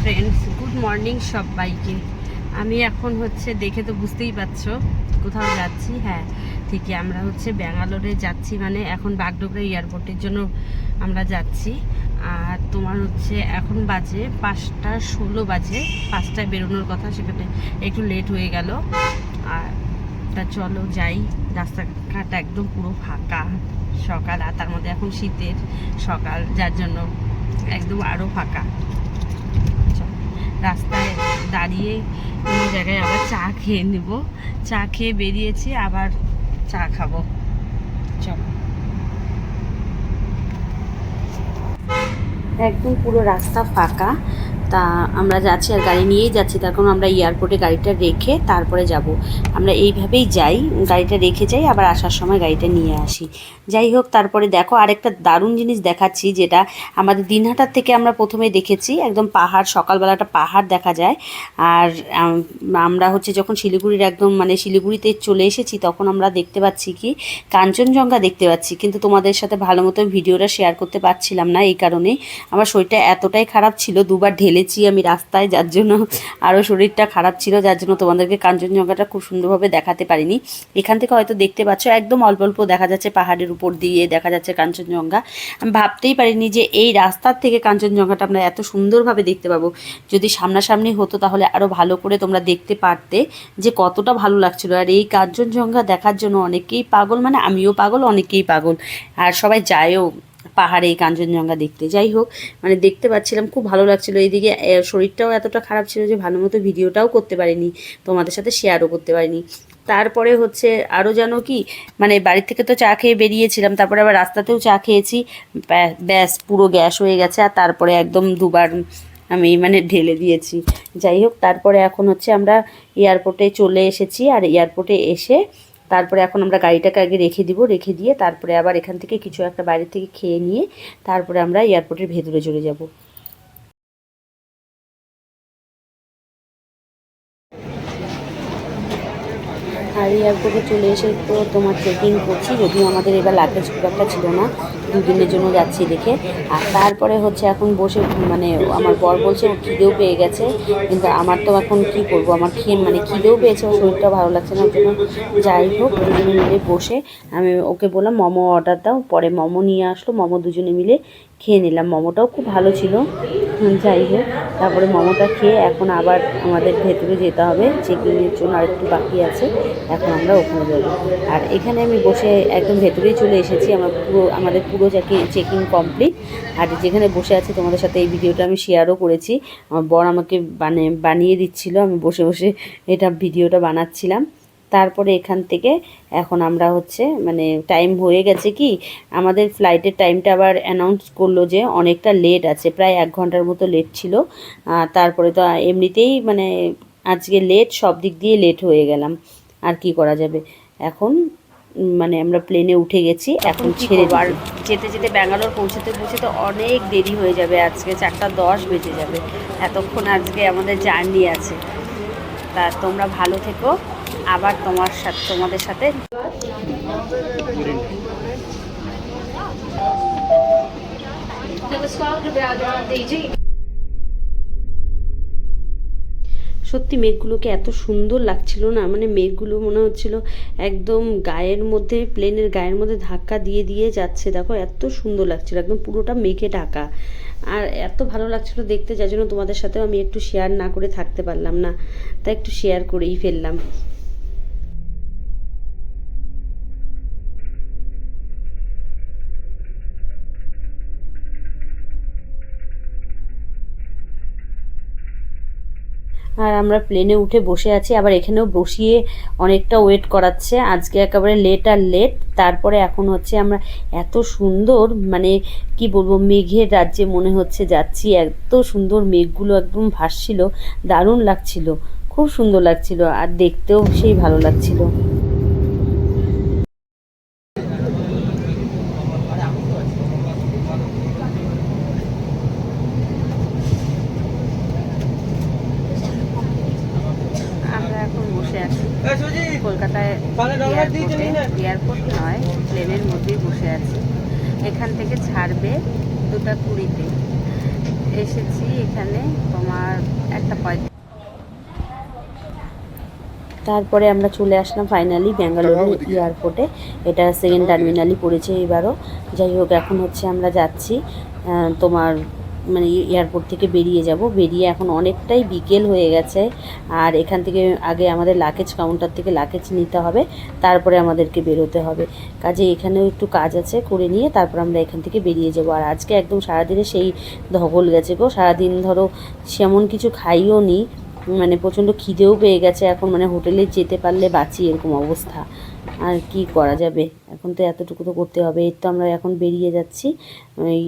Friends good morning সবাইকে। আমি এখন হচ্ছে দেখে তো বুঝতেই পারছ কোথাও যাচ্ছি হ্যাঁ ঠিকই আমরা হচ্ছে ব্যাঙ্গালোরে যাচ্ছি মানে এখন বাগডোগরা এয়ারপোর্টের জন্য আমরা যাচ্ছি। আর তোমার হচ্ছে এখন বাজে পাঁচটা ষোলো বাজে, পাঁচটায় বেরোনোর কথা, সেখানে একটু লেট হয়ে গেল। আর তা চলো যাই, রাস্তাঘাট একদম পুরো ফাঁকা, সকাল, আর তার মধ্যে এখন শীতের সকাল, যার জন্য একদম আরও ফাঁকা। রাস্তায় দাঁড়িয়ে কোনো জায়গায় আবার চা খেয়ে নেব। চা খেয়ে বেরিয়েছি, আবার চা খাব। একদম পুরো রাস্তা ফাঁকা। তা আমরা যাচ্ছি আর গাড়ি নিয়েই যাচ্ছি। তার কারণ আমরা এয়ারপোর্টে গাড়িটা রেখে তারপরে যাব। আমরা এইভাবেই যাই, গাড়িটা রেখে যাই, আবার আসার সময় গাড়িটা নিয়ে আসি। যাই হোক, তারপরে দেখো আরেকটা দারুণ জিনিস দেখাচ্ছি, যেটা আমাদের দিনহাটার থেকে আমরা প্রথমে দেখেছি। একদম পাহাড়, সকালবেলাটা পাহাড় দেখা যায়। আর আমরা হচ্ছে যখন শিলিগুড়ির একদম মানে শিলিগুড়িতে চলে এসেছি, তখন আমরা দেখতে পাচ্ছি কি, কাঞ্চনজঙ্ঘা দেখতে পাচ্ছি। কিন্তু তোমাদের সাথে ভালো মতো ভিডিওটা শেয়ার করতে পারছিলাম না এই কারণে। আমার শরীরটা এতটাই খারাপ ছিল, দুবার ঢেলেছি আমি রাস্তায়, যার জন্য আরও শরীরটা খারাপ ছিল, যার জন্য তোমাদেরকে কাঞ্চনজঙ্ঘাটা খুব সুন্দরভাবে দেখাতে পারিনি। এখান থেকে হয়তো দেখতে পাচ্ছ, একদম অল্প অল্প দেখা যাচ্ছে পাহাড়ের উপর দিয়ে, দেখা যাচ্ছে কাঞ্চনজঙ্ঘা। আমি ভাবতেই পারিনি যে এই রাস্তার থেকে কাঞ্চনজঙ্ঘাটা আমরা এত সুন্দরভাবে দেখতে পাবো। যদি সামনাসামনি হতো তাহলে আরও ভালো করে তোমরা দেখতে পারতে যে কতটা ভালো লাগছিল। আর এই কাঞ্চনজঙ্ঘা দেখার জন্য অনেকেই পাগল মানে আমিও পাগল, অনেকেই পাগল। আর সবাই যায়ও। পাহাড়ে এই কাঞ্চনজঙ্ঘা দেখতে। যাই হোক মানে দেখতে পাচ্ছিলাম, খুব ভালো লাগছিল এইদিকে। শরীরটাও এতটা খারাপ ছিল যে ভালো মতো ভিডিওটাও করতে পারিনি, তোমাদের সাথে শেয়ারও করতে পারিনি। তারপরে হচ্ছে আরও জানো কি মানে বাড়ি থেকে তো চা খেয়ে বেরিয়েছিলাম, তারপরে আবার রাস্তাতেও চা খেয়েছি। ব্যা- ব্যাস, পুরো গ্যাস হয়ে গেছে, আর তারপরে একদম দুবার আমি মানে ঢেলে দিয়েছি। যাই হোক, তারপরে এখন হচ্ছে আমরা এয়ারপোর্টে চলে এসেছি, আর এয়ারপোর্টে এসে তারপরে এখন আমরা গাড়িটাকে আগে রেখে দিব, রেখে দিয়ে তারপরে আবার এখান থেকে কিছু একটা বাইরে থেকে খেয়ে নিয়ে তারপরে আমরা এয়ারপোর্টের ভেতরে চলে যাব। আর এয়ারপোর্টে চলে এসে তো তোমার চেকিং করছি, যদিও আমাদের এবার লাগেজ খুব একটা ছিল না, দুদিনের জন্য যাচ্ছি দেখে। আর তারপরে হচ্ছে এখন বসে মানে আমার বর বলছে ও খিদেও পেয়ে গেছে, কিন্তু আমার তো এখন কি করব, আমার খেয়ে মানে খিদেও পেয়েছে শরীরটা ভালো লাগছে না জন্য যাই হোক, দুজনে মিলে বসে আমি ওকে বললাম, মোমো অর্ডার দাও। পরে মোমো নিয়ে আসলো, মোমো দুজনে মিলে খেয়ে নিলাম। মোমোটাও খুব ভালো ছিল। যাই হোক তারপরে মোমোটা খেয়ে এখন আবার আমাদের ভেতরে যেতে হবে। চেকিংয়ের জন্য আর একটু বাকি আছে। এখন আমরা ওখানে যাব। আর এখানে আমি বসে একদম ভেতরেই চলে এসেছি। আমার পুরো, আমাদের পুরো চেকিং কমপ্লিট আর যেখানে বসে আছে তোমাদের সাথে এই ভিডিওটা আমি শেয়ারও করেছি। আমার বর আমাকে বানিয়ে বানিয়ে দিচ্ছিল। আমি বসে বসে এটা ভিডিওটা বানাচ্ছিলাম। তারপরে এখান থেকে এখন আমরা হচ্ছে মানে টাইম হয়ে গেছে কি আমাদের ফ্লাইটের টাইমটা আবার অ্যানাউন্স করল যে অনেকটা লেট আছে প্রায় এক ঘণ্টার মতো লেট ছিল। তারপরে তো এমনিতেই মানে আজকে লেট সব দিক দিয়ে লেট হয়ে গেলাম। আর কি করা যাবে? এখন মানে আমরা প্লেনে উঠে গেছি এখন ছেড়ে আর যেতে যেতে ব্যাঙ্গালোর পৌঁছতে পৌঁছতে অনেক দেরি হয়ে যাবে আজকে চারটা দশ বেজে যাবে। এতক্ষণ আজকে আমাদের জার্নি আছে। তা তোমরা ভালো থেকো। আবার তোমার সাথে, তোমাদের সাথে। সত্যি মেঘগুলোকে এত সুন্দর লাগছিল না? মানে মেঘগুলো মনে হচ্ছিল একদম গায়ের মধ্যে প্লেনের গায়ের মধ্যে ধাক্কা দিয়ে দিয়ে যাচ্ছে। দেখো, এত সুন্দর লাগছিল, একদম পুরোটা মেঘে ঢাকা। আর এত ভালো লাগছিল দেখতে, যার জন্য তোমাদের সাথেও আমি একটু শেয়ার না করে থাকতে পারলাম না। তাই একটু শেয়ার করেই ফেললাম। আর আমরা প্লেনে উঠে বসে আছি। আবার এখানেও বসিয়ে অনেকটা ওয়েট করাচ্ছে। আজকে একেবারে লেট আর লেট তারপরে এখন হচ্ছে আমরা এত সুন্দর মানে কি বলব, মেঘের রাজ্যে মনে হচ্ছে যাচ্ছি। এত সুন্দর মেঘগুলো একদম ভাসছিল। দারুণ লাগছিল। খুব সুন্দর লাগছিল। আর দেখতেও সেই ভালো লাগছিল আমরা এখন বসে আছি কলকাতায় এয়ারপোর্টে এয়ারপোর্ট নয় প্লেনের মধ্যেই বসে আছি। এখান থেকে ছাড়বে দুটা কুড়িতে। এসেছি এখানে তোমার একটা পঁয়ত্রিশ তারপরে আমরা চলে আসলাম ফাইনালি ব্যাঙ্গালোর এয়ারপোর্টে। এটা সেকেন্ড টার্মিনালই পড়েছে এবারও। যাই হোক এখন হচ্ছে আমরা যাচ্ছি তোমার মানে এয়ারপোর্ট থেকে বেরিয়ে যাব। বেরিয়ে এখন অনেকটাই বিকেল হয়ে গেছে। আর এখান থেকে আগে আমাদের লাকেজ কাউন্টার থেকে লাকেজ নিতে হবে। তারপরে আমাদেরকে বেরোতে হবে। কাজে এখানেও একটু কাজ আছে করে নিয়ে তারপর আমরা এখান থেকে বেরিয়ে যাব। আর আজকে একদম সারাদিনে সেই ধকল গেছে গো। সারাদিন ধরো সেমন কিছু খাইও নি। মানে প্রচণ্ড খিদেও পেয়ে গেছে, এখন মানে হোটেলে যেতে পারলে বাঁচি এরকম অবস্থা। আর কি করা যাবে? এখন তো এতটুকু তো করতে হবে। এর তো আমরা এখন বেরিয়ে যাচ্ছি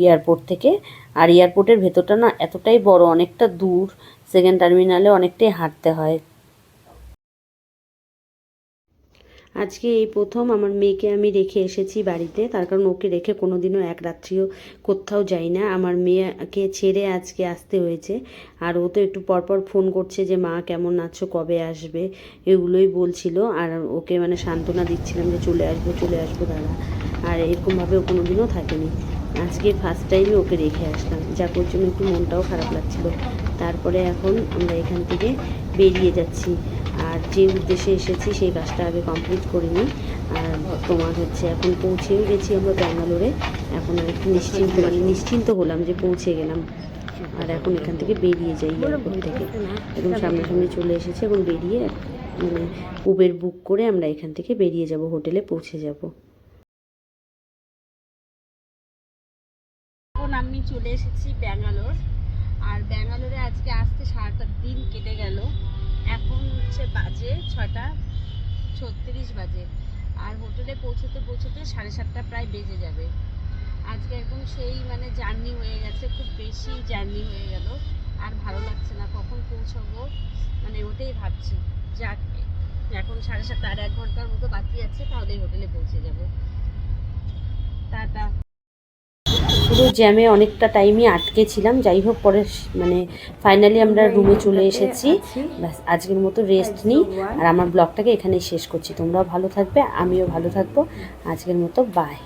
এয়ারপোর্ট থেকে। আর এয়ারপোর্টের ভেতরটা না এতটাই বড়, অনেকটা দূর। সেকেন্ড টার্মিনালে অনেকটাই হাঁটতে হয়। আজকে এই প্রথম আমার মেয়েকে আমি রেখে এসেছি বাড়িতে। তার কারণ ওকে রেখে কোনো দিনও এক রাত্রিও কোথাও যাই না। আমার মেয়েকে ছেড়ে আজকে আসতে হয়েছে। আর ও তো একটু পরপর ফোন করছে যে, মা, কেমন আছো? কবে আসবে? এগুলোই বলছিল। আর ওকে মানে সান্ত্বনা দিচ্ছিলাম যে, চলে আসব চলে আসব দাদা। আর এরকমভাবে ও কোনো দিনও থাকেনি। আজকে ফার্স্ট টাইমে ওকে রেখে আসলাম। যা ওর জন্য একটু মনটাও খারাপ লাগছিল। তারপরে এখন আমরা এখান থেকে বেরিয়ে যাচ্ছি। আর যে উদ্দেশ্যে এসেছি সেই কাজটা আগে কমপ্লিট করে নিই আর তোমার হচ্ছে এখন পৌঁছেও গেছি আমরা ব্যাঙ্গালোরে। এখন আর একটু নিশ্চিন্ত মানে নিশ্চিন্ত হলাম যে পৌঁছে গেলাম। আর এখন এখান থেকে বেরিয়ে যাই এয়ারপোর্ট থেকে। একদম সামনাসামনি চলে এসেছে এবং বেরিয়ে মানে উবের বুক করে আমরা এখান থেকে বেরিয়ে যাব হোটেলে পৌঁছে যাব। এখন আমি চলে এসেছি ব্যাঙ্গালোর। আর ব্যাঙ্গালোরে আজকে আসতে সারাটা দিন কেটে গেল। এখন হচ্ছে বাজে ছটা ছত্রিশ বাজে। আর হোটেলে পৌঁছতে পৌঁছতে সাড়ে সাতটা প্রায় বেজে যাবে। আজকে এখন সেই মানে জার্নি হয়ে গেছে, খুব বেশি জার্নি হয়ে গেল। আর ভালো লাগছে না, কখন পৌঁছাবো? মানে ওটাই ভাবছি। যাক, এখন সাড়ে সাতটা, আর এক ঘণ্টার মতো বাকি আছে, তাহলেই হোটেলে পৌঁছে যাব। টাটা। পুরো জ্যামে অনেকটা টাইমই আটকে ছিলাম। যাই হোক পরে মানে ফাইনালি আমরা রুমে চলে এসেছি। ব্যাস আজকের মতো রেস্ট নিই। আর আমার ব্লগটাকে এখানেই শেষ করছি। তোমরাও ভালো থাকবে আমিও ভালো থাকব। আজকের মতো বাই